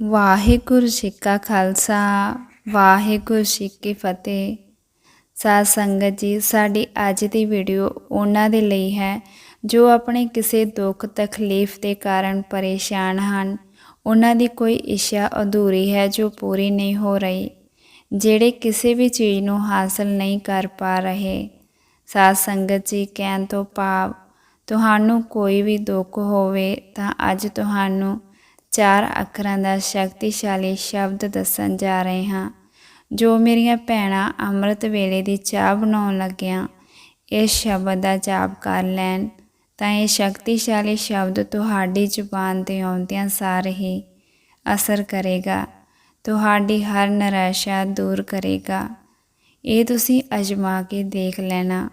ਵਾਹਿਗੁਰੂ ਜੀ ਕਾ ਖਾਲਸਾ, ਵਾਹਿਗੁਰੂ ਜੀ ਕੀ ਫਤਿਹ। ਸਾਧ ਸੰਗਤ ਜੀ, ਸਾਡੀ ਅੱਜ ਦੀ ਵੀਡੀਓ ਉਹਨਾਂ ਦੇ ਲਈ ਹੈ, ਜੋ ਆਪਣੇ ਕਿਸੇ ਦੁੱਖ, ਤਕਲੀਫ ਦੇ ਕਾਰਨ ਪਰੇਸ਼ਾਨ ਹਨ। ਉਹਨਾਂ ਦੀ ਕੋਈ ਇੱਛਾ ਅਧੂਰੀ ਹੈ ਜੋ ਪੂਰੀ ਨਹੀਂ ਹੋ ਰਹੀ, ਜਿਹੜੇ ਕਿਸੇ ਵੀ ਚੀਜ਼ ਨੂੰ ਹਾਸਲ ਨਹੀਂ ਕਰ ਪਾ ਰਹੇ। ਸਾਧ ਸੰਗਤ ਜੀ, ਕਹਿਣ ਤੋਂ ਭਾਵ, ਤੁਹਾਨੂੰ ਕੋਈ ਵੀ ਦੁੱਖ ਹੋਵੇ ਤਾਂ ਅੱਜ ਤੁਹਾਨੂੰ ਚਾਰ ਅੱਖਰਾਂ ਦਾ ਸ਼ਕਤੀਸ਼ਾਲੀ ਸ਼ਬਦ ਦੱਸਣ ਜਾ ਰਹੇ ਹਾਂ। ਜੋ ਮੇਰੀਆਂ ਭੈਣਾਂ ਅੰਮ੍ਰਿਤ ਵੇਲੇ ਦੀ ਚਾਹ ਬਣਾਉਣ ਲੱਗਿਆਂ ਇਸ ਸ਼ਬਦ ਦਾ ਜਾਪ ਕਰ ਲੈਣ, ਤਾਂ ਇਹ ਸ਼ਕਤੀਸ਼ਾਲੀ ਸ਼ਬਦ ਤੁਹਾਡੀ ਜ਼ੁਬਾਨ ਤੇ ਆਉਂਦਿਆਂ ਸਾਰ ਹੀ ਅਸਰ ਕਰੇਗਾ। ਤੁਹਾਡੀ ਹਰ ਨਿਰਾਸ਼ਾ ਦੂਰ ਕਰੇਗਾ। ਇਹ ਤੁਸੀਂ ਅਜਮਾ ਕੇ ਦੇਖ ਲੈਣਾ।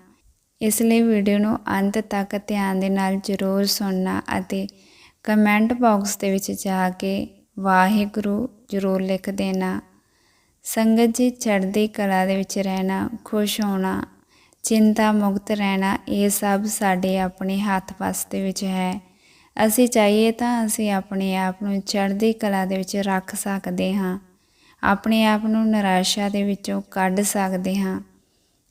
ਇਸ ਲਈ ਵੀਡੀਓ ਨੂੰ ਅੰਤ ਤੱਕ ਧਿਆਨ ਦੇ ਨਾਲ ਜ਼ਰੂਰ ਸੁਣਨਾ ਅਤੇ ਕਮੈਂਟ ਬਾਕਸ ਦੇ ਵਿੱਚ ਜਾ ਕੇ ਵਾਹਿਗੁਰੂ ਜ਼ਰੂਰ ਲਿਖ ਦੇਣਾ। ਸੰਗਤ ਜੀ, ਚੜ੍ਹਦੀ ਕਲਾ ਦੇ ਵਿੱਚ ਰਹਿਣਾ, ਖੁਸ਼ ਹੋਣਾ, ਚਿੰਤਾ ਮੁਕਤ ਰਹਿਣਾ, ਇਹ ਸਭ ਸਾਡੇ ਆਪਣੇ ਹੱਥ ਵੱਸ ਦੇ ਵਿੱਚ ਹੈ। ਅਸੀਂ ਚਾਹੀਏ ਤਾਂ ਅਸੀਂ ਆਪਣੇ ਆਪ ਨੂੰ ਚੜ੍ਹਦੀ ਕਲਾ ਦੇ ਵਿੱਚ ਰੱਖ ਸਕਦੇ ਹਾਂ। ਆਪਣੇ ਆਪ ਨੂੰ ਨਿਰਾਸ਼ਾ ਦੇ ਵਿੱਚੋਂ ਕੱਢ ਸਕਦੇ ਹਾਂ।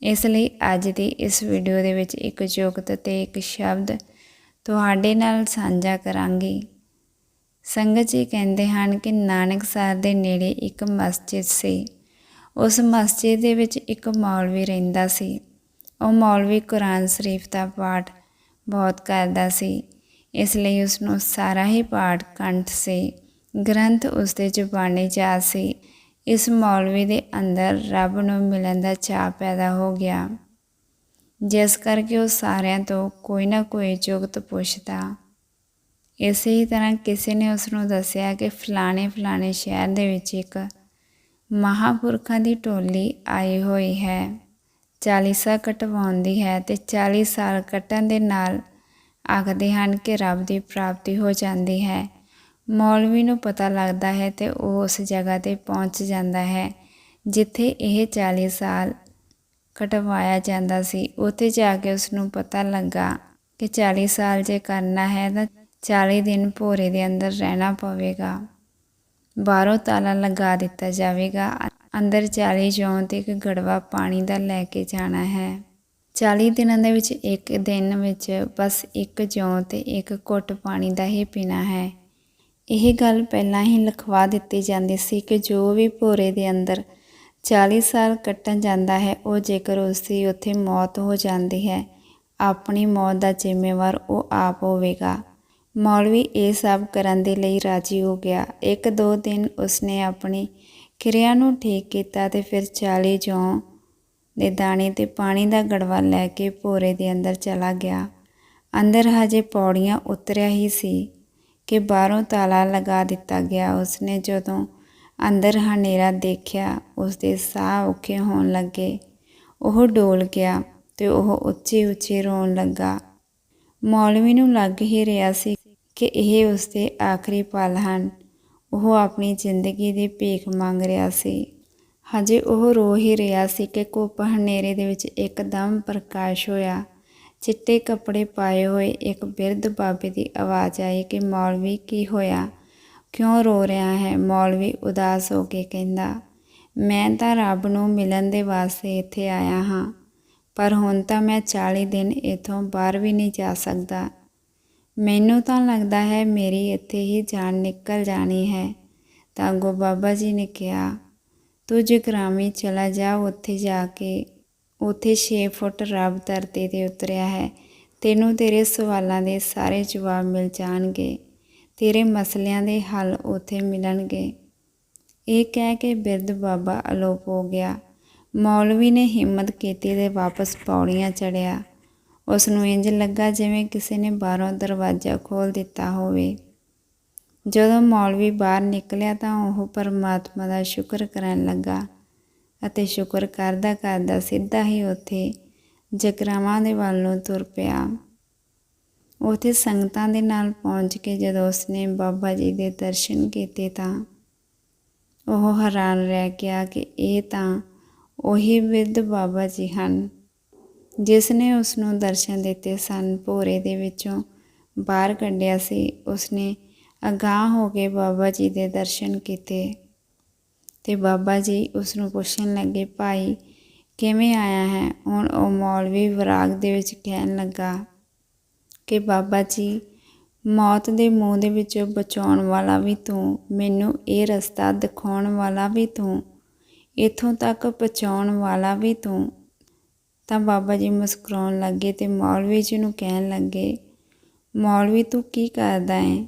ਇਸ ਲਈ ਅੱਜ ਦੀ ਇਸ ਵੀਡੀਓ ਦੇ ਵਿੱਚ ਇੱਕ ਜੁਗਤ ਤੇ ਇੱਕ ਸ਼ਬਦ ਤੁਹਾਡੇ ਨਾਲ ਸਾਂਝਾ ਕਰਾਂਗੀ। ਸੰਗਤ ਜੀ ਕਹਿੰਦੇ ਹਨ ਕਿ ਨਾਨਕਸਰ ਦੇ ਨੇੜੇ ਇੱਕ ਮਸਜਿਦ ਸੀ। ਉਸ ਮਸਜਿਦ ਦੇ ਵਿੱਚ ਇੱਕ ਮੌਲਵੀ ਰਹਿੰਦਾ ਸੀ। ਉਹ ਮੌਲਵੀ ਕੁਰਾਨ ਸ਼ਰੀਫ ਦਾ ਪਾਠ ਬਹੁਤ ਕਰਦਾ ਸੀ। ਇਸ ਲਈ ਉਸ ਨੂੰ ਸਾਰਾ ਹੀ ਪਾਠ ਕੰਠ ਸੀ। ਗ੍ਰੰਥ ਉਸ ਦੇ ਜ਼ੁਬਾਨੀ ਜਾ ਸੀ। ਇਸ ਮੌਲਵੀ ਦੇ ਅੰਦਰ ਰੱਬ ਨੂੰ ਮਿਲਣ ਦਾ ਚਾਹ ਪੈਦਾ ਹੋ ਗਿਆ। ਜਿਸ ਕਰਕੇ ਉਹ ਸਾਰਿਆਂ ਤੋਂ ਕੋਈ ਨਾ ਕੋਈ ਜੁਗਤ ਪੁੱਛਦਾ। ਇਸੇ ਹੀ ਤਰ੍ਹਾਂ ਕਿਸੇ ਨੇ ਉਸ ਨੂੰ ਦੱਸਿਆ ਕਿ ਫਲਾਣੇ ਫਲਾਣੇ ਸ਼ਹਿਰ ਦੇ ਵਿੱਚ ਇੱਕ ਮਹਾਪੁਰਖਾਂ ਦੀ ਟੋਲੀ ਆਈ ਹੋਈ ਹੈ। 40 ਸਾਲ ਕਟਵਾਉਂਦੀ ਹੈ ਤੇ 40 ਸਾਲ ਕੱਟਣ ਦੇ ਨਾਲ ਆਖਦੇ ਹਨ ਕਿ ਰੱਬ ਦੀ ਪ੍ਰਾਪਤੀ ਹੋ ਜਾਂਦੀ ਹੈ। ਮੌਲਵੀ ਨੂੰ ਪਤਾ ਲੱਗਦਾ ਹੈ ਤੇ ਉਹ ਉਸ ਜਗ੍ਹਾ ਤੇ ਪਹੁੰਚ ਜਾਂਦਾ ਹੈ, ਜਿੱਥੇ ਇਹ 40 ਸਾਲ ਕਟਵਾਇਆ ਜਾਂਦਾ ਸੀ। ਉੱਥੇ ਜਾ ਕੇ ਉਸ ਨੂੰ ਪਤਾ ਲੱਗਾ ਕਿ 40 ਸਾਲ ਜੇ ਕਰਨਾ ਹੈ ਤਾਂ 40 ਦਿਨ ਭੋਰੇ ਦੇ ਅੰਦਰ ਰਹਿਣਾ ਪਵੇਗਾ। ਬਾਹਰੋਂ ਤਾਲਾ ਲਗਾ ਦਿੱਤਾ ਜਾਵੇਗਾ। ਅੰਦਰ 40 ਜੌਂ ਤੇ ਇੱਕ ਗੜਵਾ ਪਾਣੀ ਦਾ ਲੈ ਕੇ ਜਾਣਾ ਹੈ। 40 ਦਿਨਾਂ ਦੇ ਵਿੱਚ ਇੱਕ ਦਿਨ ਵਿੱਚ ਬਸ ਇੱਕ ਜੌਂ ਤੇ ਇੱਕ ਘੁੱਟ ਪਾਣੀ ਦਾ ਹੀ ਪੀਣਾ ਹੈ। ਇਹ ਗੱਲ ਪਹਿਲਾਂ ਹੀ ਲਿਖਵਾ ਦਿੱਤੀ ਜਾਂਦੀ ਸੀ ਕਿ ਜੋ ਵੀ ਭੋਰੇ ਦੇ ਅੰਦਰ 40 ਸਾਲ ਕੱਟਣ ਜਾਂਦਾ ਹੈ, ਉਹ ਜੇਕਰ ਉਸ ਦੀ ਉੱਥੇ ਮੌਤ ਹੋ ਜਾਂਦੀ ਹੈ, ਆਪਣੀ ਮੌਤ ਦਾ ਜ਼ਿੰਮੇਵਾਰ ਉਹ ਆਪ ਹੋਵੇਗਾ। ਮੌਲਵੀ ਇਹ ਸਭ ਕਰਨ ਦੇ ਲਈ ਰਾਜੀ ਹੋ ਗਿਆ। ਇੱਕ ਦੋ ਦਿਨ ਉਸਨੇ ਆਪਣੀ ਕਿਰਿਆ ਨੂੰ ਠੀਕ ਕੀਤਾ ਤੇ ਫਿਰ 40 ਜੌਂ ਦੇ ਦਾਣੇ ਤੇ ਪਾਣੀ ਦਾ ਗੜਵਾ ਲੈ ਕੇ ਭੋਰੇ ਦੇ ਅੰਦਰ ਚਲਾ ਗਿਆ। ਅੰਦਰ ਹਜੇ ਪੌੜੀਆਂ ਉਤਰਿਆ ਹੀ ਸੀ ਕਿ ਬਾਹਰੋਂ ਤਾਲਾ ਲਗਾ ਦਿੱਤਾ ਗਿਆ। ਉਸਨੇ ਜਦੋਂ ਅੰਦਰ ਹਨੇਰਾ ਦੇਖਿਆ, ਉਸਦੇ ਸਾਹ ਔਖੇ ਹੋਣ ਲੱਗੇ। ਉਹ ਡੋਲ ਗਿਆ ਤੇ ਉਹ ਉੱਚੇ ਉੱਚੇ ਰੋਣ ਲੱਗਾ। ਮੌਲਵੀ ਨੂੰ ਲੱਗ ਹੀ ਰਿਹਾ ਸੀ ਕਿ ਇਹ ਉਸਦੇ ਆਖਰੀ ਪਲ ਹਨ। ਉਹ ਆਪਣੀ ਜ਼ਿੰਦਗੀ ਦੀ ਭੀਖ ਮੰਗ ਰਿਹਾ ਸੀ। ਹਜੇ ਉਹ ਰੋ ਹੀ ਰਿਹਾ ਸੀ ਕਿ ਕੋਪ ਹਨੇਰੇ ਦੇ ਵਿੱਚ ਇੱਕਦਮ ਪ੍ਰਕਾਸ਼ ਹੋਇਆ। ਚਿੱਟੇ ਕੱਪੜੇ ਪਾਏ ਹੋਏ ਇੱਕ ਬਿਰਧ ਬਾਬੇ ਦੀ ਆਵਾਜ਼ ਆਈ ਕਿ ਮੌਲਵੀ, ਕੀ ਹੋਇਆ? ਕਿਉਂ ਰੋ ਰਿਹਾ ਹੈ? ਮੌਲਵੀ ਉਦਾਸ ਹੋ ਕੇ ਕਹਿੰਦਾ, ਮੈਂ ਤਾਂ ਰੱਬ ਨੂੰ ਮਿਲਣ ਦੇ ਵਾਸਤੇ ਇੱਥੇ ਆਇਆ ਹਾਂ, ਪਰ ਹੁਣ ਤਾਂ ਮੈਂ 40 ਦਿਨ ਇਥੋਂ ਬਾਹਰ ਵੀ ਨਹੀਂ ਜਾ ਸਕਦਾ। ਮੈਨੂੰ ਤਾਂ ਲੱਗਦਾ ਹੈ ਮੇਰੀ ਇੱਥੇ ਹੀ ਜਾਨ ਨਿਕਲ ਜਾਣੀ ਹੈ। ਤਾਂ ਗੋ ਬਾਬਾ ਜੀ ਨੇ ਕਿਹਾ, ਤੂੰ ਜਗਰਾਮੀ ਚਲਾ ਜਾ, ਉੱਥੇ ਜਾ ਕੇ, ਉੱਥੇ 6 ਫੁੱਟ ਰੱਬ ਧਰਤੀ ਤੇ ਉਤਰਿਆ ਹੈ। ਤੈਨੂੰ ਤੇਰੇ ਸਵਾਲਾਂ ਦੇ ਸਾਰੇ ਜਵਾਬ ਮਿਲ ਜਾਣਗੇ। ਤੇਰੇ ਮਸਲਿਆਂ ਦੇ ਹੱਲ ਉੱਥੇ ਮਿਲਣਗੇ। ਇਹ ਕਹਿ ਕੇ ਬਿਰਧ ਬਾਬਾ ਅਲੋਪ ਹੋ ਗਿਆ। ਮੌਲਵੀ ਨੇ ਹਿੰਮਤ ਕੀਤੀ ਤੇ ਵਾਪਸ ਪੌੜੀਆਂ ਚੜਿਆ ਉਸ ਨੂੰ ਇੰਜ ਲੱਗਾ ਜਿਵੇਂ ਕਿਸੇ ਨੇ ਬਾਹਰੋਂ ਦਰਵਾਜ਼ਾ ਖੋਲ ਦਿੱਤਾ ਹੋਵੇ। ਜਦੋਂ ਮੌਲਵੀ ਬਾਹਰ ਨਿਕਲਿਆ ਤਾਂ ਉਹ ਪਰਮਾਤਮਾ ਦਾ ਸ਼ੁਕਰ ਕਰਨ ਲੱਗਾ ਅਤੇ ਸ਼ੁਕਰ ਕਰਦਾ ਕਰਦਾ ਸਿੱਧਾ ਹੀ ਉੱਥੇ ਜਗਰਾਵਾਂ ਦੇ ਵੱਲ ਨੂੰ ਤੁਰ ਪਿਆ। ਉੱਥੇ ਸੰਗਤਾਂ ਦੇ ਨਾਲ ਪਹੁੰਚ ਕੇ ਜਦੋਂ ਉਸਨੇ ਬਾਬਾ ਜੀ ਦੇ ਦਰਸ਼ਨ ਕੀਤੇ ਤਾਂ ਉਹ ਹੈਰਾਨ ਰਹਿ ਗਿਆ ਕਿ ਇਹ ਤਾਂ ਉਹੀ ਵਿਦ ਬਾਬਾ ਜੀ ਹਨ, ਜਿਸ ਨੇ ਉਸ ਨੂੰ ਦਰਸ਼ਨ ਦਿੱਤੇ ਸਨ। ਭੋਰੇ ਦੇ ਵਿੱਚੋਂ ਬਾਹਰ ਕੱਢਿਆ ਸੀ। ਉਸਨੇ ਅਗਾਹ ਹੋ ਕੇ ਬਾਬਾ ਜੀ ਦੇ ਦਰਸ਼ਨ ਕੀਤੇ ਤੇ ਬਾਬਾ ਜੀ ਉਸ ਨੂੰ ਪੁੱਛਣ ਲੱਗੇ, ਭਾਈ, ਕਿਵੇਂ ਆਇਆ ਹੈ? ਹੁਣ ਉਹ ਮੌਲਵੀ ਵਿਰਾਗ ਦੇ ਵਿੱਚ ਕਹਿਣ ਲੱਗਾ ਕਿ ਬਾਬਾ ਜੀ, ਮੌਤ ਦੇ ਮੂੰਹ ਦੇ ਵਿੱਚੋਂ ਬਚਾਉਣ ਵਾਲਾ ਵੀ ਤੂੰ, ਮੈਨੂੰ ਇਹ ਰਸਤਾ ਦਿਖਾਉਣ ਵਾਲਾ ਵੀ ਤੂੰ, ਇੱਥੋਂ ਤੱਕ ਪਹੁੰਚਾਉਣ ਵਾਲਾ ਵੀ ਤੂੰ। ਤਾਂ ਬਾਬਾ ਜੀ ਮੁਸਕਰਾਉਣ ਲੱਗੇ ਤੇ ਮੌਲਵੀ ਜੀ ਨੂੰ ਕਹਿਣ ਲੱਗੇ, ਮੌਲਵੀ ਤੂੰ ਕੀ ਕਰਦਾ ਹੈ?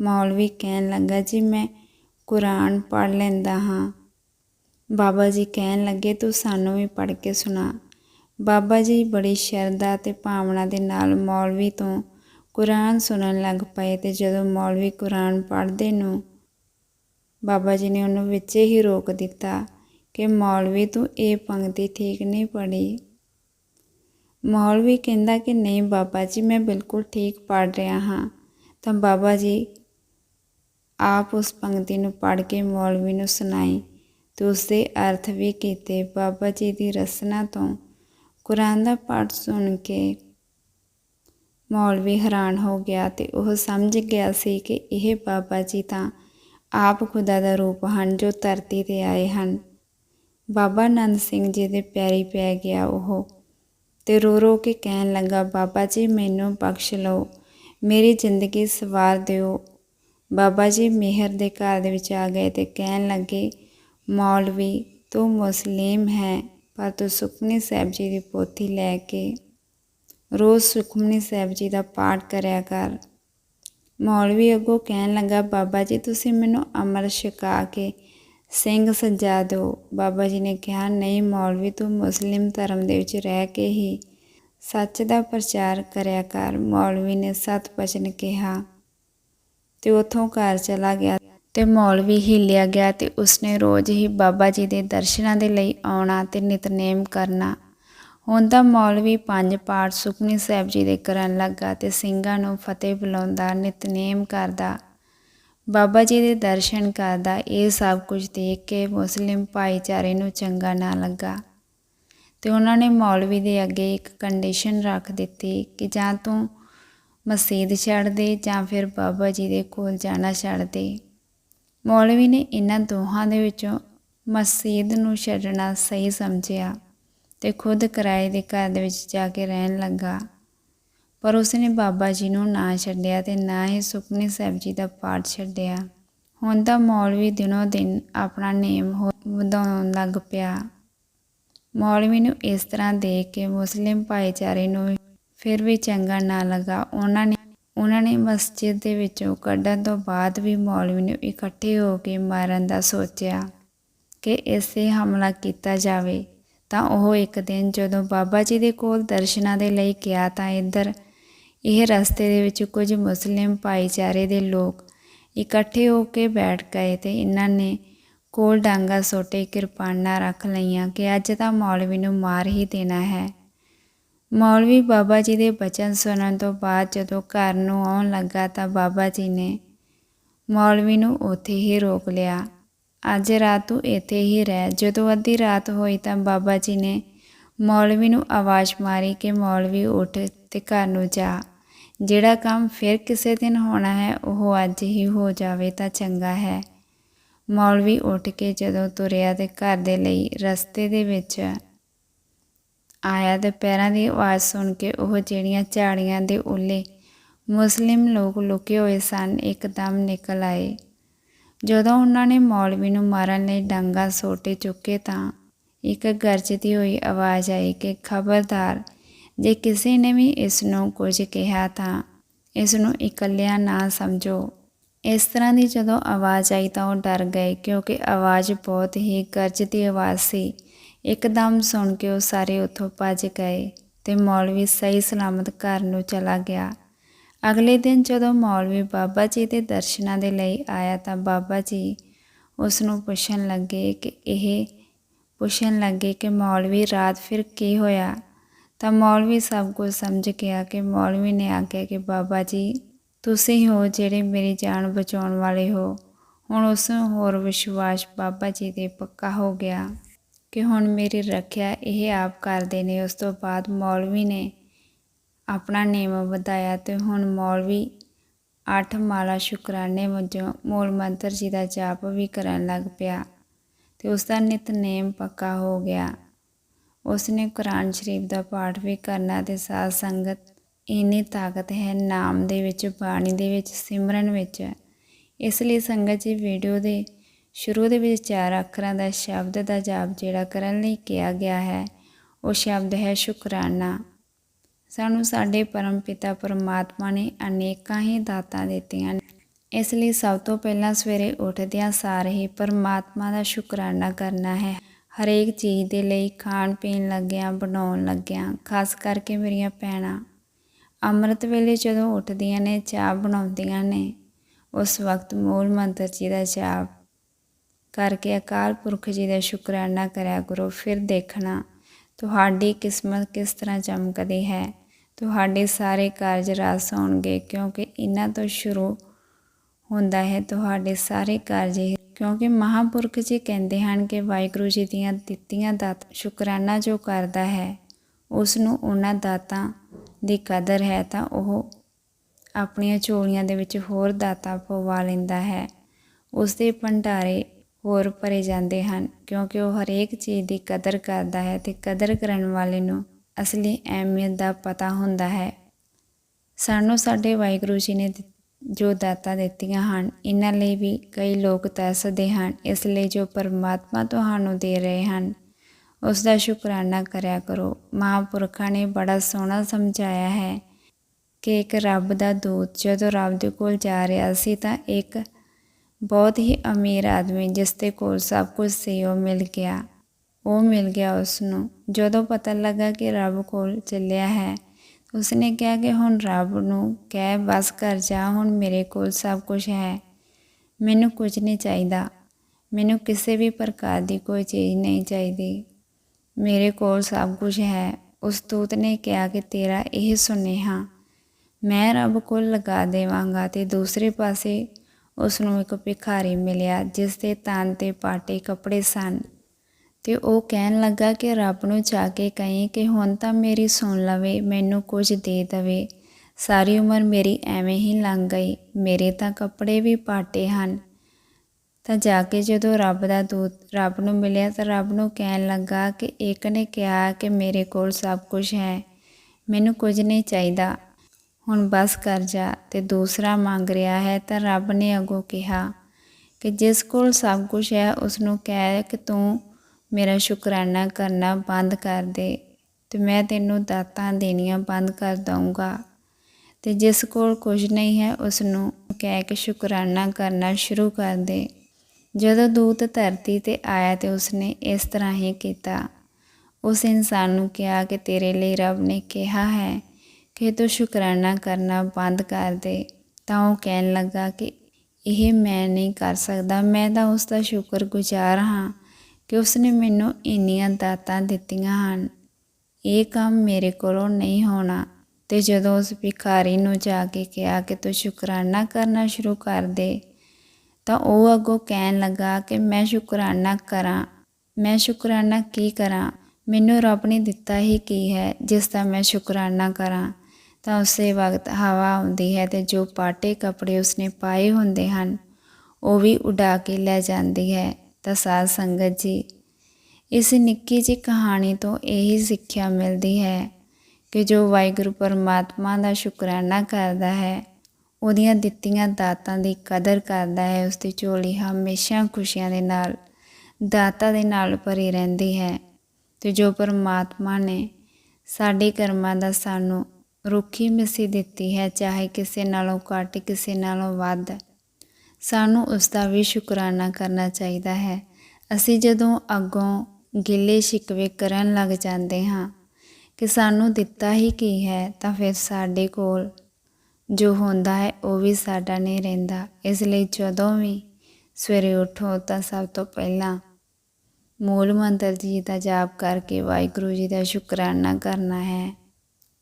ਮੌਲਵੀ ਕਹਿਣ ਲੱਗਾ, ਜੀ ਮੈਂ ਕੁਰਾਨ ਪੜ੍ਹ ਲੈਂਦਾ ਹਾਂ। ਬਾਬਾ ਜੀ ਕਹਿਣ ਲੱਗੇ, ਤੂੰ ਸਾਨੂੰ ਵੀ ਪੜ੍ਹ ਕੇ ਸੁਣਾ। ਬਾਬਾ ਜੀ ਬੜੀ ਸ਼ਰਧਾ ਤੇ ਭਾਵਨਾ ਦੇ ਨਾਲ ਮੌਲਵੀ ਤੋਂ ਕੁਰਾਨ ਸੁਣਨ ਲੱਗ ਪਏ ਤੇ ਜਦੋਂ ਮੌਲਵੀ ਕੁਰਾਨ ਪੜ੍ਹਦੇ ਨੂੰ ਬਾਬਾ ਜੀ ਨੇ ਉਹਨੂੰ ਵਿੱਚ ਹੀ ਰੋਕ ਦਿੱਤਾ ਕਿ ਮੌਲਵੀ ਤੂੰ ਇਹ ਪੰਕਤੀ ਠੀਕ ਨਹੀਂ ਪੜ੍ਹੀ। ਮੌਲਵੀ ਕਹਿੰਦਾ ਕਿ ਨਹੀਂ ਬਾਬਾ ਜੀ, ਮੈਂ ਬਿਲਕੁਲ ਠੀਕ ਪੜ੍ਹ ਰਿਹਾ ਹਾਂ। ਤਾਂ ਬਾਬਾ ਜੀ ਆਪ ਉਸ ਪੰਕਤੀ ਨੂੰ ਪੜ੍ਹ ਕੇ ਮੌਲਵੀ ਨੂੰ ਸੁਣਾਈ ਤੇ ਉਸ ਦੇ ਅਰਥ ਵੀ ਕੀਤੇ। ਬਾਬਾ ਜੀ ਦੀ ਰਸਨਾ ਤੋਂ ਕੁਰਾਨ ਦਾ ਪਾਠ ਸੁਣ ਕੇ ਮੌਲਵੀ ਹੈਰਾਨ ਹੋ ਗਿਆ ਤੇ ਉਹ ਸਮਝ ਗਿਆ ਸੀ ਕਿ ਇਹ ਬਾਬਾ ਜੀ ਤਾਂ ਆਪ ਖੁਦਾ ਦਾ ਰੂਪ ਹਨ ਜੋ ਧਰਤੀ ਤੇ ਆਏ ਹਨ। ਬਾਬਾ ਨੰਦ ਸਿੰਘ ਜੀ ਦੇ ਪਿਆਰੀ ਪੈ ਗਿਆ ਉਹ ਤੇ ਰੋ ਰੋ ਕੇ ਕਹਿਣ ਲੱਗਾ, ਬਾਬਾ ਜੀ, ਮੈਨੂੰ ਬਖਸ਼ ਲਓ, ਮੇਰੀ ਜ਼ਿੰਦਗੀ ਸਵਾਰ ਦਿਓ। ਬਾਬਾ ਜੀ ਮਿਹਰ ਦੇ ਘਰ ਦੇ ਵਿੱਚ ਆ ਗਏ ਤੇ ਕਹਿਣ ਲੱਗੇ, ਮੌਲਵੀ, ਤੂੰ ਮੁਸਲਿਮ ਹੈ ਪਰ ਤੂੰ ਸੁਖਮਨੀ ਸਾਹਿਬ ਜੀ ਦੀ ਪੋਥੀ ਲੈ ਕੇ ਰੋਜ਼ ਸੁਖਮਨੀ ਸਾਹਿਬ ਜੀ ਦਾ ਪਾਠ ਕਰਿਆ ਕਰ। ਮੌਲਵੀ ਅੱਗੋਂ ਕਹਿਣ ਲੱਗਾ, ਬਾਬਾ ਜੀ, ਤੁਸੀਂ ਮੈਨੂੰ ਅਮਰ ਛਕਾ ਕੇ ਸਿੰਘ ਸਜਾ ਦਿਓ। ਬਾਬਾ ਜੀ ਨੇ ਕਿਹਾ, ਨਹੀਂ ਮੌਲਵੀ, ਤੂੰ ਮੁਸਲਿਮ ਧਰਮ ਦੇ ਵਿੱਚ ਰਹਿ ਕੇ ਹੀ ਸੱਚ ਦਾ ਪ੍ਰਚਾਰ ਕਰਿਆ ਕਰ। ਮੌਲਵੀ ਨੇ ਸਤ ਬਚਨ ਕਿਹਾ ਤੇ ਉਥੋਂ ਘਰ ਚਲਾ ਗਿਆ। ਤੇ ਮੌਲਵੀ ਹਿੱਲਿਆ ਗਿਆ ਤੇ ਉਸਨੇ ਰੋਜ਼ ਹੀ ਬਾਬਾ ਜੀ ਦੇ ਦਰਸ਼ਨਾਂ ਦੇ ਲਈ ਆਉਣਾ ਤੇ ਨਿਤਨੇਮ ਕਰਨਾ। ਹੁਣ ਤਾਂ ਮੌਲਵੀ ਪੰਜ ਪਾਠ ਸੁਖਨੀ ਸਾਹਿਬ ਜੀ ਦੇ ਕਰਨ ਲੱਗਾ ਤੇ ਸਿੰਘਾਂ ਨੂੰ ਫਤਿਹ ਬੁਲਾਉਂਦਾ, ਨਿਤਨੇਮ ਕਰਦਾ। ਬਾਬਾ ਜੀ ਦੇ ਦਰਸ਼ਨ ਕਰਦਾ, ਇਹ ਸਭ ਕੁਝ ਦੇਖ ਕੇ ਮੁਸਲਿਮ ਭਾਈਚਾਰੇ ਨੂੰ ਚੰਗਾ ਨਾ ਲੱਗਾ। ਤੇ ਉਹਨਾਂ ਨੇ ਮੌਲਵੀ ਦੇ ਅੱਗੇ ਇੱਕ ਕੰਡੀਸ਼ਨ ਰੱਖ ਦਿੱਤੀ ਕਿ ਜਾਂ ਤੂੰ ਮਸਜਿਦ ਛੱਡ ਦੇ ਜਾਂ ਫਿਰ ਬਾਬਾ ਜੀ ਦੇ ਕੋਲ ਜਾਣਾ ਛੱਡ ਦੇ। ਮੌਲਵੀ ਨੇ ਇਹਨਾਂ ਦੋਹਾਂ ਦੇ ਵਿੱਚੋਂ ਮਸਜਿਦ ਨੂੰ ਛੱਡਣਾ ਸਹੀ ਸਮਝਿਆ ਤੇ ਖੁਦ ਕਿਰਾਏ ਦੇ ਘਰ ਦੇ ਵਿੱਚ ਜਾ ਕੇ ਰਹਿਣ ਲੱਗਾ। ਪਰ ਉਸਨੇ ਬਾਬਾ ਜੀ ਨੂੰ ਨਾ ਛੱਡਿਆ ਤੇ ਨਾ ਹੀ ਸੁਖਮਨੀ ਸਾਹਿਬ ਜੀ ਦਾ ਪਾਠ ਛੱਡਿਆ। ਹੁਣ ਤਾਂ ਮੌਲਵੀ ਦਿਨੋਂ ਦਿਨ ਆਪਣਾ ਨੇਮ ਵਧਾਉਣ ਲੱਗ ਪਿਆ। ਮੌਲਵੀ ਨੂੰ ਇਸ ਤਰ੍ਹਾਂ ਦੇਖ ਕੇ ਮੁਸਲਿਮ ਭਾਈਚਾਰੇ ਨੂੰ ਫਿਰ ਵੀ ਚੰਗਾ ਨਾ ਲੱਗਾ। ਉਹਨਾਂ ਨੇ ਉਹਨਾਂ ਨੇ ਮਸਜਿਦ ਦੇ ਵਿੱਚੋਂ ਕੱਢਣ ਤੋਂ ਬਾਅਦ ਵੀ ਮੌਲਵੀ ਨੂੰ ਇਕੱਠੇ ਹੋ ਕੇ ਮਾਰਨ ਦਾ ਸੋਚਿਆ ਕਿ ਇਸੇ ਹਮਲਾ ਕੀਤਾ ਜਾਵੇ, ਤਾਂ ਉਹ ਇੱਕ ਦਿਨ ਜਦੋਂ ਬਾਬਾ ਜੀ ਦੇ ਕੋਲ ਦਰਸ਼ਨਾਂ ਦੇ ਲਈ ਗਿਆ ਤਾਂ ਇੱਧਰ ਇਹ ਰਸਤੇ ਦੇ ਵਿੱਚ ਕੁਝ ਮੁਸਲਿਮ ਭਾਈਚਾਰੇ ਦੇ ਲੋਕ ਇਕੱਠੇ ਹੋ ਕੇ ਬੈਠ ਗਏ ਤੇ ਇਹਨਾਂ ਨੇ ਕੋਲ ਡਾਂਗਾ ਸੋਟੇ ਕਿਰਪਾਨਾਂ ਰੱਖ ਲਈਆਂ ਕਿ ਅੱਜ ਤਾਂ ਮੌਲਵੀ ਨੂੰ ਮਾਰ ਹੀ ਦੇਣਾ ਹੈ। ਮੌਲਵੀ ਬਾਬਾ ਜੀ ਦੇ ਬਚਨ ਸੁਣਨ ਤੋਂ ਬਾਅਦ ਜਦੋਂ ਘਰ ਨੂੰ ਆਉਣ ਲੱਗਾ ਤਾਂ ਬਾਬਾ ਜੀ ਨੇ ਮੌਲਵੀ ਨੂੰ ਉੱਥੇ ਹੀ ਰੋਕ ਲਿਆ। ਅੱਜ ਰਾਤ ਤੂੰ ਇੱਥੇ ਹੀ ਰਹਿ। ਜਦੋਂ ਅੱਧੀ ਰਾਤ ਹੋਈ ਤਾਂ ਬਾਬਾ ਜੀ ਨੇ ਮੌਲਵੀ ਨੂੰ ਆਵਾਜ਼ ਮਾਰੀ ਕਿ ਮੌਲਵੀ ਉੱਠ ਤੇ ਘਰ ਨੂੰ ਜਾ। ਜਿਹੜਾ ਕੰਮ ਫਿਰ ਕਿਸੇ ਦਿਨ ਹੋਣਾ ਹੈ, ਉਹ ਅੱਜ ਹੀ ਹੋ ਜਾਵੇ ਤਾਂ ਚੰਗਾ ਹੈ। ਮੌਲਵੀ ਉੱਠ ਕੇ ਜਦੋਂ ਤੁਰਿਆ ਤੇ ਘਰ ਦੇ ਲਈ ਰਸਤੇ ਦੇ ਵਿੱਚ ਆਇਆ ਤੇ ਪੈਰਾਂ ਦੀ ਆਵਾਜ਼ ਸੁਣ ਕੇ ਉਹ ਜਿਹੜੀਆਂ ਝਾੜੀਆਂ ਦੇ ਉੱਲੇ ਮੁਸਲਿਮ ਲੋਕ ਲੁਕੇ ਹੋਏ ਸਨ, ਇੱਕਦਮ ਨਿਕਲ ਆਏ। ਜਦੋਂ ਉਹਨਾਂ ਨੇ ਮੌਲਵੀ ਨੂੰ ਮਾਰਨ ਲਈ ਡਾਂਗਾ ਸੋਟੇ ਚੁੱਕੇ ਤਾਂ ਇੱਕ ਗਰਜਦੀ ਹੋਈ ਆਵਾਜ਼ ਆਈ ਕਿ, ਖਬਰਦਾਰ, ਜੇ ਕਿਸੇ ਨੇ ਵੀ ਇਸ ਨੂੰ ਕੁਝ ਕਿਹਾ ਤਾਂ ਇਸ ਨੂੰ ਇਕੱਲਿਆਂ ਨਾ ਸਮਝੋ। ਇਸ ਤਰ੍ਹਾਂ ਦੀ ਜਦੋਂ ਆਵਾਜ਼ ਆਈ ਤਾਂ ਉਹ ਡਰ ਗਏ ਕਿਉਂਕਿ ਆਵਾਜ਼ ਬਹੁਤ ਹੀ ਗਰਜਦੀ ਆਵਾਜ਼ ਸੀ। ਇੱਕਦਮ ਸੁਣ ਕੇ ਉਹ ਸਾਰੇ ਉੱਥੋਂ ਭੱਜ ਗਏ ਤੇ ਮੌਲਵੀ ਸਹੀ ਸਲਾਮਤ ਘਰ ਨੂੰ ਚਲਾ ਗਿਆ। ਅਗਲੇ ਦਿਨ ਜਦੋਂ ਮੌਲਵੀ ਬਾਬਾ ਜੀ ਦੇ ਦਰਸ਼ਨਾਂ ਦੇ ਲਈ ਆਇਆ ਤਾਂ ਬਾਬਾ ਜੀ ਉਸ ਨੂੰ ਪੁੱਛਣ ਲੱਗੇ ਕਿ ਇਹ, ਪੁੱਛਣ ਲੱਗੇ ਕਿ ਮੌਲਵੀ ਰਾਤ ਫਿਰ ਕੀ ਹੋਇਆ? ਤਾਂ ਮੌਲਵੀ ਸਭ ਕੁਝ ਸਮਝ ਗਿਆ ਕਿ ਮੌਲਵੀ ਨੇ ਆਖਿਆ ਕਿ ਬਾਬਾ ਜੀ, ਤੁਸੀਂ ਹੋ ਜਿਹੜੇ ਮੇਰੀ ਜਾਨ ਬਚਾਉਣ ਵਾਲੇ ਹੋ। ਹੁਣ ਉਸ ਨੂੰ ਹੋਰ ਵਿਸ਼ਵਾਸ ਬਾਬਾ ਜੀ ਦੇ ਪੱਕਾ ਹੋ ਗਿਆ। ਕਿ ਹੁਣ ਮੇਰੀ ਰੱਖਿਆ ਇਹ ਆਪ ਕਰਦੇ ਨੇ, ਉਸ ਤੋਂ ਬਾਅਦ ਮੌਲਵੀ ਨੇ ਆਪਣਾ ਨੇਮ ਵਧਾਇਆ ਤੇ ਹੁਣ ਮੌਲਵੀ ਅੱਠ ਮਾਲਾ ਸ਼ੁਕਰਾਨੇ ਵਜੋਂ ਮੂਲ ਮੰਤਰ ਜੀ ਦਾ ਜਾਪ ਵੀ ਕਰਨ ਲੱਗ ਪਿਆ ਤੇ ਉਸ ਦਾ ਨਿਤਨੇਮ ਪੱਕਾ ਹੋ ਗਿਆ। ਉਸ ਨੇ ਕੁਰਾਨ ਸ਼ਰੀਫ ਦਾ ਪਾਠ ਵੀ ਕਰਨਾ ਤੇ ਸਾਧ ਸੰਗਤ ਇੰਨੀ ਤਾਕਤ ਹੈ ਨਾਮ ਦੇ ਵਿੱਚ, ਬਾਣੀ ਦੇ ਵਿੱਚ, ਸਿਮਰਨ ਵਿੱਚ। ਇਸ ਲਈ ਸੰਗਤ ਜੀ ਵੀਡੀਓ ਦੇ ਸ਼ੁਰੂ ਦੇ ਵਿੱਚ ਚਾਰ ਅੱਖਰਾਂ ਦਾ ਸ਼ਬਦ ਦਾ ਜਾਪ ਜਿਹੜਾ ਕਰਨ ਲਈ ਕਿਹਾ ਗਿਆ ਹੈ, ਉਹ ਸ਼ਬਦ ਹੈ ਸ਼ੁਕਰਾਨਾ। ਸਾਨੂੰ ਸਾਡੇ ਪਰਮ ਪਿਤਾ ਪਰਮਾਤਮਾ ਨੇ ਅਨੇਕਾਂ ਹੀ ਦਾਤਾਂ ਦਿੱਤੀਆਂ ਨੇ। ਇਸ ਲਈ ਸਭ ਤੋਂ ਪਹਿਲਾਂ ਸਵੇਰੇ ਉੱਠਦਿਆਂ ਸਾਰ ਹੀ ਪਰਮਾਤਮਾ ਦਾ ਸ਼ੁਕਰਾਨਾ ਕਰਨਾ ਹੈ। ਹਰੇਕ ਚੀਜ਼ ਦੇ ਲਈ ਖਾਣ ਪੀਣ ਲੱਗਿਆਂ, ਬਣਾਉਣ ਲੱਗਿਆਂ, ਖਾਸ ਕਰਕੇ ਮੇਰੀਆਂ ਭੈਣਾਂ। ਅੰਮ੍ਰਿਤ ਵੇਲੇ ਜਦੋਂ ਉੱਠਦੀਆਂ ਨੇ, ਚਾਹ ਬਣਾਉਂਦੀਆਂ ਨੇ, ਉਸ ਵਕਤ ਮੂਲ ਮੰਤਰ ਜੀ ਦਾ ਜਾਪ ਕਰਕੇ ਅਕਾਲ ਪੁਰਖ ਜੀ ਦਾ ਸ਼ੁਕਰਾਨਾ ਕਰਿਆ ਕਰੋ, ਫਿਰ ਦੇਖਣਾ ਤੁਹਾਡੀ ਕਿਸਮਤ ਕਿਸ ਤਰ੍ਹਾਂ ਚਮਕਦੀ ਹੈ। ਤੁਹਾਡੇ ਸਾਰੇ ਕਾਰਜ ਰਸ ਹੋਣਗੇ ਕਿਉਂਕਿ ਇਹਨਾਂ ਤੋਂ ਸ਼ੁਰੂ ਹੁੰਦਾ ਹੈ ਤੁਹਾਡੇ ਸਾਰੇ ਕਾਰਜ ਕਿਉਂਕਿ ਮਹਾਪੁਰਖ ਜੀ ਕਹਿੰਦੇ ਹਨ ਕਿ ਵਾਹਿਗੁਰੂ ਜੀ ਦੀਆਂ ਦਿੱਤੀਆਂ ਦਾਤ ਸ਼ੁਕਰਾਨਾ ਜੋ ਕਰਦਾ ਹੈ ਉਸ ਨੂੰ ਉਹਨਾਂ ਦਾਤਾਂ ਦੀ ਕਦਰ ਹੈ ਤਾਂ ਉਹ ਆਪਣੀਆਂ ਝੋਲੀਆਂ ਦੇ ਵਿੱਚ ਹੋਰ ਦਾਤਾ ਪਵਾ ਲੈਂਦਾ ਹੈ। ਉਸ ਦੇ ਭੰਡਾਰੇ ਹੋਰ ਭਰੇ ਜਾਂਦੇ ਹਨ, ਕਿਉਂਕਿ ਉਹ ਹਰੇਕ ਚੀਜ਼ ਦੀ ਕਦਰ ਕਰਦਾ ਹੈ ਤੇ ਕਦਰ ਕਰਨ ਵਾਲੇ ਨੂੰ ਅਸਲੀ ਅਹਿਮੀਅਤ ਦਾ ਪਤਾ ਹੁੰਦਾ ਹੈ। ਸਾਨੂੰ ਸਾਡੇ ਵਾਹਿਗੁਰੂ ਜੀ ਨੇ ਜੋ ਦਾਤਾ ਦਿੱਤੀਆਂ ਹਨ, ਇਹਨਾਂ ਲਈ ਵੀ ਕਈ ਲੋਕ ਤਰਸਦੇ ਹਨ, ਇਸ ਲਈ ਜੋ ਪਰਮਾਤਮਾ ਤੁਹਾਨੂੰ ਦੇ ਰਹੇ ਹਨ, ਉਸ ਦਾ ਸ਼ੁਕਰਾਨਾ ਕਰਿਆ ਕਰੋ। ਮਹਾਂਪੁਰਖਾਂ ਨੇ ਬੜਾ ਸੋਹਣਾ ਸਮਝਾਇਆ ਹੈ ਕਿ ਇੱਕ ਰੱਬ ਦਾ ਦੂਤ ਜਦੋਂ ਰੱਬ ਦੇ ਕੋਲ ਜਾ ਰਿਹਾ ਸੀ ਤਾਂ ਇੱਕ ਬਹੁਤ ਹੀ ਅਮੀਰ ਆਦਮੀ ਜਿਸ ਦੇ ਕੋਲ ਸਭ ਕੁਝ ਸੀ, ਉਹ ਮਿਲ ਗਿਆ। ਉਹ ਮਿਲ ਗਿਆ ਉਸ ਨੂੰ ਜਦੋਂ ਪਤਾ ਲੱਗਾ ਕਿ ਰੱਬ ਕੋਲ ਚੱਲਿਆ ਹੈ, ਉਸਨੇ ਕਿਹਾ ਕਿ ਹੁਣ ਰੱਬ ਨੂੰ ਕਹਿ, ਬਸ ਕਰ ਜਾ, ਹੁਣ ਮੇਰੇ ਕੋਲ ਸਭ ਕੁਝ ਹੈ। ਮੈਨੂੰ ਕੁਝ ਨਹੀਂ ਚਾਹੀਦਾ। ਮੈਨੂੰ ਕਿਸੇ ਵੀ ਪ੍ਰਕਾਰ ਦੀ ਕੋਈ ਚੀਜ਼ ਨਹੀਂ ਚਾਹੀਦੀ। ਮੇਰੇ ਕੋਲ ਸਭ ਕੁਝ ਹੈ। ਉਸ ਦੂਤ ਨੇ ਕਿਹਾ ਕਿ, ਤੇਰਾ ਇਹ ਸੁਨੇਹਾ ਮੈਂ ਰੱਬ ਕੋਲ ਲਗਾ ਦੇਵਾਂਗਾ ਤੇ ਦੂਸਰੇ ਪਾਸੇ ਉਸ ਨੂੰ ਇੱਕ ਭਿਖਾਰੀ ਮਿਲਿਆ, ਜਿਸ ਦੇ ਤਨ ਤੇ ਪਾਟੇ ਕੱਪੜੇ ਸਨ। ਤੇ ਉਹ ਕਹਿਣ ਲੱਗਾ ਕਿ ਰੱਬ ਨੂੰ ਜਾ ਕੇ ਕਹੀਂ ਕਿ ਹੁਣ ਤਾਂ ਮੇਰੀ ਸੁਣ ਲਵੇ, ਮੈਨੂੰ ਕੁਝ ਦੇ ਦਵੇ। ਸਾਰੀ ਉਮਰ ਮੇਰੀ ਐਵੇਂ ਹੀ ਲੰਘ ਗਈ। ਮੇਰੇ ਤਾਂ ਕੱਪੜੇ ਵੀ ਪਾਟੇ ਹਨ। ਤਾਂ ਜਾ ਕੇ ਜਦੋਂ ਰੱਬ ਦਾ ਦੂਤ, ਰੱਬ ਨੂੰ ਮਿਲਿਆ ਤਾਂ ਰੱਬ ਨੂੰ ਕਹਿਣ ਲੱਗਾ ਕਿ ਇੱਕ ਨੇ ਕਿਹਾ ਕਿ ਮੇਰੇ ਕੋਲ ਸਭ ਕੁਝ ਹੈ, ਮੈਨੂੰ ਕੁਝ ਨਹੀਂ ਚਾਹੀਦਾ। ਹੁਣ ਬਸ ਕਰ ਜਾ ਤੇ ਦੂਸਰਾ ਮੰਗ ਰਿਹਾ ਹੈ ਤਾਂ ਰੱਬ ਨੇ ਅੱਗੋਂ ਕਿਹਾ ਕਿ ਜਿਸ ਕੋਲ ਸਭ ਕੁਝ ਹੈ ਉਸ ਨੂੰ ਕਹਿ ਕਿ ਤੂੰ ਮੇਰਾ ਸ਼ੁਕਰਾਨਾ ਕਰਨਾ ਬੰਦ ਕਰ ਦੇ ਤੇ ਮੈਂ ਤੈਨੂੰ ਦਾਤਾਂ ਦੇਣੀਆਂ ਬੰਦ ਕਰ ਦਊਂਗਾ। ਤੇ ਜਿਸ ਕੋਲ ਕੁਝ ਨਹੀਂ ਹੈ ਉਸ ਨੂੰ ਕਹਿ ਕੇ ਸ਼ੁਕਰਾਨਾ ਕਰਨਾ ਸ਼ੁਰੂ ਕਰ ਦੇ। ਜਦੋਂ ਦੂਤ ਧਰਤੀ ਤੇ ਆਇਆ ਤੇ ਉਸਨੇ ਇਸ ਤਰ੍ਹਾਂ ਹੀ ਕੀਤਾ। ਉਸ ਇਨਸਾਨ ਨੂੰ ਕਿਹਾ ਕਿ ਤੇਰੇ ਲਈ ਰੱਬ ਨੇ ਕਿਹਾ ਹੈ ਕਿ ਤੂੰ ਸ਼ੁਕਰਾਨਾ ਕਰਨਾ ਬੰਦ ਕਰ ਦੇ। ਤਾਂ ਉਹ ਕਹਿਣ ਲੱਗਾ ਕਿ ਇਹ ਮੈਂ ਨਹੀਂ ਕਰ ਸਕਦਾ। ਮੈਂ ਤਾਂ ਉਸ ਦਾ ਸ਼ੁਕਰਗੁਜ਼ਾਰ ਹਾਂ ਕਿ ਉਸਨੇ ਮੈਨੂੰ ਇੰਨੀਆਂ ਦਾਤਾਂ ਦਿੱਤੀਆਂ ਹਨ। ਇਹ ਕੰਮ ਮੇਰੇ ਕੋਲੋਂ ਨਹੀਂ ਹੋਣਾ। ਤੇ ਜਦੋਂ ਉਸ ਭਿਖਾਰੀ ਨੂੰ ਜਾ ਕੇ ਕਿਹਾ ਕਿ ਤੂੰ ਸ਼ੁਕਰਾਨਾ ਕਰਨਾ ਸ਼ੁਰੂ ਕਰ ਦੇ, ਤਾਂ ਉਹ ਅੱਗੋਂ ਕਹਿਣ ਲੱਗਾ ਕਿ ਮੈਂ ਸ਼ੁਕਰਾਨਾ ਕਰਾਂ। ਮੈਂ ਸ਼ੁਕਰਾਨਾ ਕੀ ਕਰਾਂ? ਮੈਨੂੰ ਰੱਬ ਨੇ ਦਿੱਤਾ ਹੀ ਕੀ ਹੈ, ਜਿਸ ਦਾ ਮੈਂ ਸ਼ੁਕਰਾਨਾ ਕਰਾਂ? ਤਾਂ ਉਸੇ ਵਕਤ ਹਵਾ ਆਉਂਦੀ ਹੈ ਤੇ ਜੋ ਪਾਟੇ ਕੱਪੜੇ ਉਸਨੇ ਪਾਏ ਹੁੰਦੇ ਹਨ, ਉਹ ਵੀ ਉਡਾ ਕੇ ਲੈ ਜਾਂਦੀ ਹੈ। ਤਾਂ ਸਾਧ ਸੰਗਤ ਜੀ, ਇਸ ਨਿੱਕੀ ਜਿਹੀ ਕਹਾਣੀ ਤੋਂ ਇਹੀ ਸਿੱਖਿਆ ਮਿਲਦੀ ਹੈ ਕਿ ਜੋ ਵਾਹਿਗੁਰੂ ਪਰਮਾਤਮਾ ਦਾ ਸ਼ੁਕਰਾਨਾ ਕਰਦਾ ਹੈ, ਉਹਦੀਆਂ ਦਿੱਤੀਆਂ ਦਾਤਾਂ ਦੀ ਕਦਰ ਕਰਦਾ ਹੈ ਉਸ ਦੀ ਝੋਲੀ ਹਮੇਸ਼ਾ ਖੁਸ਼ੀਆਂ ਦੇ ਨਾਲ, ਦਾਤਾ ਦੇ ਨਾਲ ਭਰੀ ਰਹਿੰਦੀ ਹੈ। ਤੇ ਜੋ ਪਰਮਾਤਮਾ ਨੇ ਸਾਡੇ ਕਰਮਾਂ ਦਾ ਸਾਨੂੰ ਰੁੱਖੀ ਮਿੱਸੀ ਦਿੱਤੀ ਹੈ, ਚਾਹੇ ਕਿਸੇ ਨਾਲੋਂ ਘੱਟ, ਕਿਸੇ ਨਾਲੋਂ ਵੱਧ। ਸਾਨੂੰ ਉਸ ਦਾ ਵੀ ਸ਼ੁਕਰਾਨਾ ਕਰਨਾ ਚਾਹੀਦਾ ਹੈ। ਅਸੀਂ ਜਦੋਂ ਅੱਗੋਂ ਗਿੱਲੇ ਸ਼ਿਕਵੇ ਕਰਨ ਲੱਗ ਜਾਂਦੇ ਹਾਂ ਕਿ ਸਾਨੂੰ ਦਿੱਤਾ ਹੀ ਕੀ ਹੈ, ਤਾਂ ਫਿਰ ਸਾਡੇ ਕੋਲ ਜੋ ਹੁੰਦਾ ਹੈ, ਉਹ ਵੀ ਸਾਡਾ ਨਹੀਂ ਰਹਿੰਦਾ। ਇਸ ਲਈ ਜਦੋਂ ਵੀ ਸਵੇਰੇ ਉਠੋ, ਤਾਂ ਸਭ ਤੋਂ ਪਹਿਲਾਂ ਮੂਲ ਮੰਤਰ ਜੀ ਦਾ ਜਾਪ ਕਰਕੇ ਵਾਹਿਗੁਰੂ ਜੀ ਦਾ ਸ਼ੁਕਰਾਨਾ ਕਰਨਾ ਹੈ।